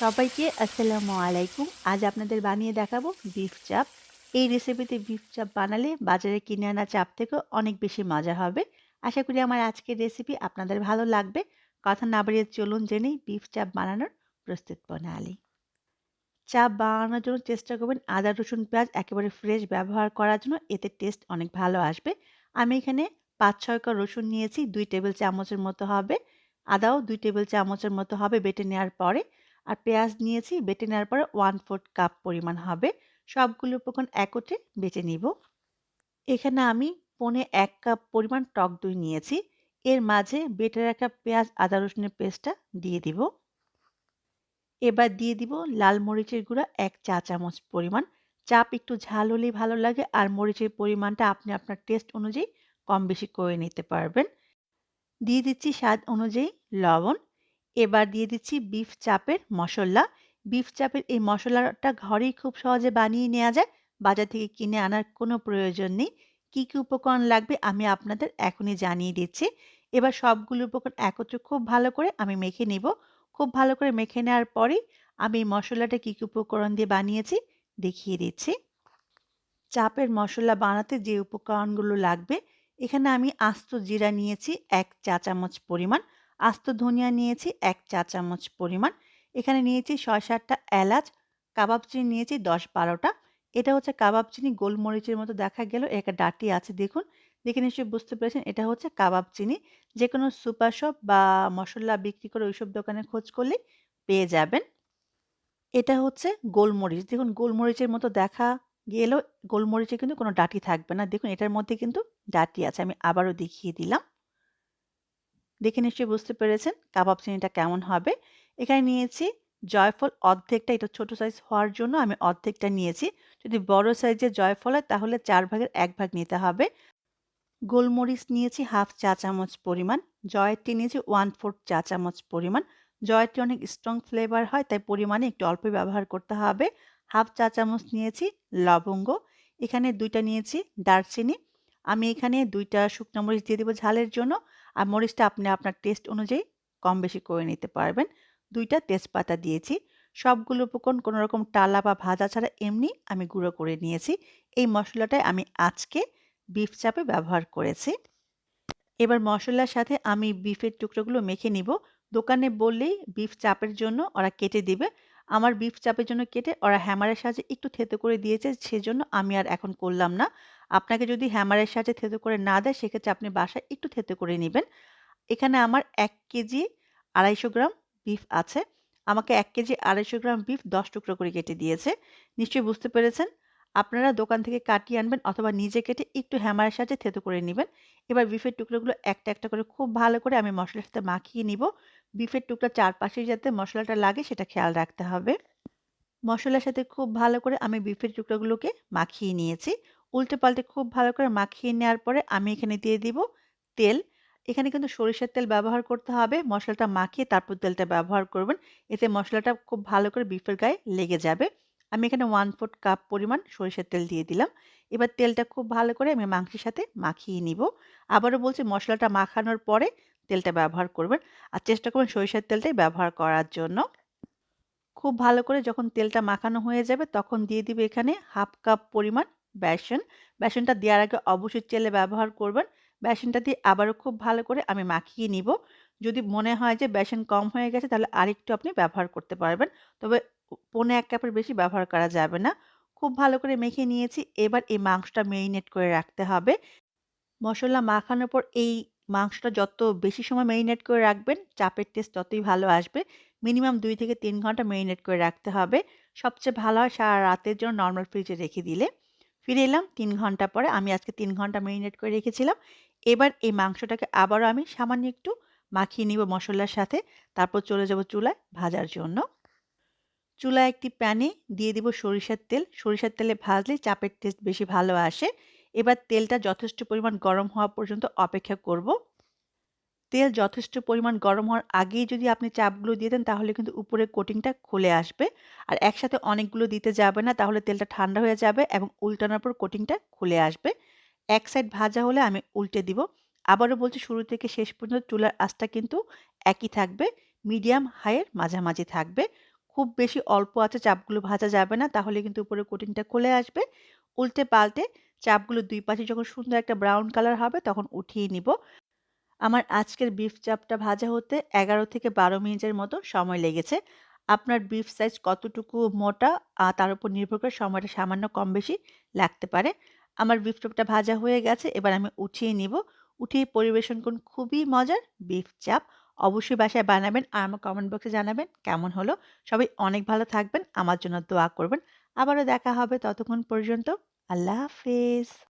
সবাইকে আসসালামু আলাইকুম। আজ আপনাদের বানিয়ে দেখাবো বিফ চাপ এই রেসিপিতে বিফ চাপ বানালে বাজারে কিনে আনা চাপ থেকেও অনেক বেশি মজা হবে। আশা করি আমার আজকের রেসিপি আপনাদের ভালো লাগবে। কথা না বাড়িয়ে চলুন জেনেই বিফ চাপ বানানোর প্রস্তুত প্রণালী। চাপ বানানোর জন্য চেষ্টা করবেন আদা, রসুন, পেঁয়াজ একেবারে ফ্রেশ ব্যবহার করার জন্য। এতে টেস্ট অনেক ভালো আসবে। আমি এখানে পাঁচ ছয় কা রসুন নিয়েছি, দুই টেবিল চামচের মতো হবে। আদাও দুই টেবিল চামচের মতো হবে বেটে নেওয়ার পরে। আর পেঁয়াজ নিয়েছি, বেটে নেওয়ার পরে ওয়ান ফোর্থ কাপ পরিমাণ হবে। সবগুলো উপকরণ একত্রে বেটে নিব। এখানে আমি পনে এক কাপ পরিমাণ টক দই নিয়েছি। এর মাঝে বেটে রাখা পেঁয়াজ, আদা, রসুনের পেস্টটা দিয়ে দিব। এবার দিয়ে দিব লাল মরিচের গুঁড়া এক চা চামচ পরিমাণ। চাপ একটু ঝাল হলেই ভালো লাগে আর মরিচের পরিমাণটা আপনি আপনার টেস্ট অনুযায়ী কম বেশি করে নিতে পারবেন। দিয়ে দিচ্ছি স্বাদ অনুযায়ী লবণ। এবার দিয়ে দিচ্ছি বিফ চাপের মশলা। বিফ চাপের এই মশলাটা ঘরেই খুব সহজে বানিয়ে নেওয়া যায়। বাজার থেকে কিনে আনার কোনো প্রয়োজন নেই। কী কী উপকরণ লাগবে আমি আপনাদের এখনই জানিয়ে দিচ্ছি। এবার সবগুলো উপকরণ একত্রে খুব ভালো করে আমি মেখে নেব। খুব ভালো করে মেখে নেওয়ার পরেই আমি এই মশলাটা কী কী উপকরণ দিয়ে বানিয়েছি দেখিয়ে দিচ্ছি। চাপের মশলা বানাতে যে উপকরণগুলো লাগবে, এখানে আমি আস্ত জিরা নিয়েছি এক চা চামচ পরিমাণ। আস্ত ধনিয়া নিয়েছি, এক চা চামচ পরিমাণ। এখানে নিয়েছি ছয় সাতটা এলাচ, কাবাব চিনি নিয়েছি দশ বারোটা। এটা হচ্ছে কাবাব চিনি, গোলমরিচের মতো দেখা গেল, একটা ডাটি আছে, দেখুন। দেখে নিশ্চয়ই বুঝতে পেরেছেন, এটা হচ্ছে কাবাব চিনি। যে কোনো সুপার শপ বা মশলা বিক্রি করে ওইসব দোকানে খোঁজ করলে পেয়ে যাবেন। এটা হচ্ছে গোলমরিচ, দেখুন গোলমরিচের মতো দেখা গেলেও গোলমরিচে কিন্তু কোনো ডাটি থাকবে না। দেখুন, এটার মধ্যে কিন্তু ডাটি আছে, আমি আবারও দেখিয়ে দিলাম। দেখে নিশ্চয়ই বুঝতে পেরেছেন কাবাব চিনিটা কেমন হবে। এখানে নিয়েছি জয়ফল অর্ধেকটা, এটা ছোট সাইজ হওয়ার জন্য আমি অর্ধেকটা নিয়েছি। যদি বড় সাইজের জয়ফল হয় তাহলে চার ভাগের এক ভাগ নিতে হবে। গোলমরিচ নিয়েছি হাফ চা চামচ পরিমাণ, জয়টি নিয়েছি ওয়ান ফোর্থ চা চামচ পরিমাণ। জয়টি অনেক স্ট্রং ফ্লেভার হয়, তাই পরিমাণে একটু অল্প ব্যবহার করতে হবে। হাফ চা চামচ নিয়েছি লবঙ্গ, এখানে দুইটা নিয়েছি দারচিনি। আমি এখানে দুইটা শুকনো মরিচ দিয়ে দেবো ঝালের জন্য। আর মরিচটা আপনি আপনার টেস্ট অনুযায়ী কম বেশি করে নিতে পারবেন। দুইটা তেজপাতা দিয়েছি। সবগুলো উপকরণ কোনো রকম টালা বা ভাজা ছাড়া এমনি আমি গুঁড়ো করে নিয়েছি। এই মশলাটাই আমি আজকে বিফ চাপে ব্যবহার করেছি। এবার মশলার সাথে আমি বিফের টুকরোগুলো মেখে নিব। দোকানে বললেই বিফ চাপের জন্য ওরা কেটে দিবে। আমার বিফ চাপের জন্য কেটে ওরা হ্যামারের সাহায্যে একটু থেতো করে দিয়েছে, সেজন্য আমি আর এখন করলাম না। আপনাকে যদি হ্যামারের সাহায্যে থেতো করে না দেয়, সেক্ষেত্রে আপনি বাসায় একটু থেতো করে নেবেন। এখানে আমার এক কেজি আড়াইশো গ্রাম বিফ আছে। আমাকে এক কেজি আড়াইশো গ্রাম বিফ দশ টুকরো করে কেটে দিয়েছে। নিশ্চয়ই বুঝতে পেরেছেন? আপনারা দোকান থেকে কাটিয়ে আনবেন অথবা নিজে কেটে একটু হ্যামারের সাহায্যে থেতো করে নেবেন। এবার বিফের টুকরোগুলো একটা একটা করে খুব ভালো করে আমি মশলার সাথে মাখিয়ে নিব। বিফের টুকরা চারপাশে যাতে মশলাটা লাগে, সেটা খেয়াল রাখতে হবে। মশলার সাথে খুব ভালো করে আমি বিফের টুকরোগুলোকে মাখিয়ে নিয়েছি। উল্টে পাল্টে খুব ভালো করে মাখিয়ে নেওয়ার পরে আমি এখানে দিয়ে দিব তেল। এখানে কিন্তু সরিষার তেল ব্যবহার করতে হবে। মশলাটা মাখিয়ে তারপর তেলটা ব্যবহার করবেন। এতে মশলাটা খুব ভালো করে বিফের গায়ে লেগে যাবে। আমি এখানে ওয়ান ফোর্থ কাপ পরিমাণ সরিষার তেল দিয়ে দিলাম। এবার তেলটা খুব ভালো করে আমি মাংসের সাথে মাখিয়ে নিব। আবারও বলছি, মশলাটা মাখানোর পরে তেলটা ব্যবহার করবেন। আর চেষ্টা করবেন সরিষার তেলটাই ব্যবহার করার জন্য। খুব ভালো করে যখন তেলটা মাখানো হয়ে যাবে, তখন দিয়ে দিবে এখানে হাফ কাপ পরিমাণ বেসন। বেসনটা দেওয়ার আগে অবশ্যই চেলে ব্যবহার করবেন। বেসনটা দিয়ে আবারও খুব ভালো করে আমি মাখিয়ে নিব। যদি মনে হয় যে বেসন কম হয়ে গেছে, তাহলে আরেকটু আপনি ব্যবহার করতে পারবেন। তবে পনে এক কাপের বেশি ব্যবহার করা যাবে না। খুব ভালো করে মেখে নিয়েছি। এবার এই মাংসটা মেরিনেট করে রাখতে হবে। মশলা মাখানোর পর এই মাংসটা যত বেশি সময় মেরিনেট করে রাখবেন, চাপের টেস্ট ততই ভালো আসবে। মিনিমাম দুই থেকে তিন ঘণ্টা মেরিনেট করে রাখতে হবে। সবচেয়ে ভালো হয় সারা রাতের জন্য নর্মাল ফ্রিজে রেখে দিলে। ফিরে এলাম। তিন ঘণ্টা পরে আমি আজকে তিন ঘণ্টা মেরিনেট করে রেখেছিলাম। এবার এই মাংসটাকে আবারও আমি সামান্য একটু মাখিয়ে নিব মশলার সাথে। তারপর চলে যাব চুলায় ভাজার জন্য। চুলায় একটি প্যানে দিয়ে দিব সরিষার তেল। সরিষার তেলে ভাজলে চাপের টেস্ট বেশি ভালো আসে। এবার তেলটা যথেষ্ট পরিমাণ গরম হওয়া পর্যন্ত অপেক্ষা করব। তেল যথেষ্ট পরিমাণ গরম হওয়ার আগেই যদি আপনি চাপগুলো দিয়ে দেন, তাহলে কিন্তু উপরে কোটিংটা খুলে আসবে। আর একসাথে অনেকগুলো দিতে যাবে না, তাহলে তেলটা ঠান্ডা হয়ে যাবে এবং উল্টানোর পর কোটিংটা খুলে আসবে। এক সাইড ভাজা হলে আমি উল্টে দিব। আবারও বলছি, শুরু থেকে শেষ পর্যন্ত চুলার আঁচটা কিন্তু একই থাকবে। মিডিয়াম হাইয়ের মাঝামাঝি থাকবে। খুব বেশি অল্প আছে, চাপগুলো ভাজা যাবে না, তাহলে কিন্তু উপরে কোটিংটা খুলে আসবে। উল্টে পাল্টে চাপগুলো দুই পাশে যখন সুন্দর একটা ব্রাউন কালার হবে, তখন উঠিয়ে নিব। আমার আজকের বিফ চাপটা ভাজা হতে এগারো থেকে বারো মিনিটের মতো সময় লেগেছে। আপনার বিফ সাইজ কতটুকু মোটা তার উপর নির্ভর করে সময়টা সামান্য কম বেশি লাগতে পারে। আমার বিফ চাপটা ভাজা হয়ে গেছে, এবার আমি উঠিয়ে নিব। উঠিয়ে পরিবেশন করুন, খুবই মজার বিফ চাপ অবশ্যই বাসায় বানাবেন আর আমার কমেন্ট বক্সে জানাবেন কেমন হলো। সবাই অনেক ভালো থাকবেন, আমার জন্য দোয়া করবেন। আবারও দেখা হবে ততক্ষণ পর্যন্ত। আল্লাহ হাফেজ।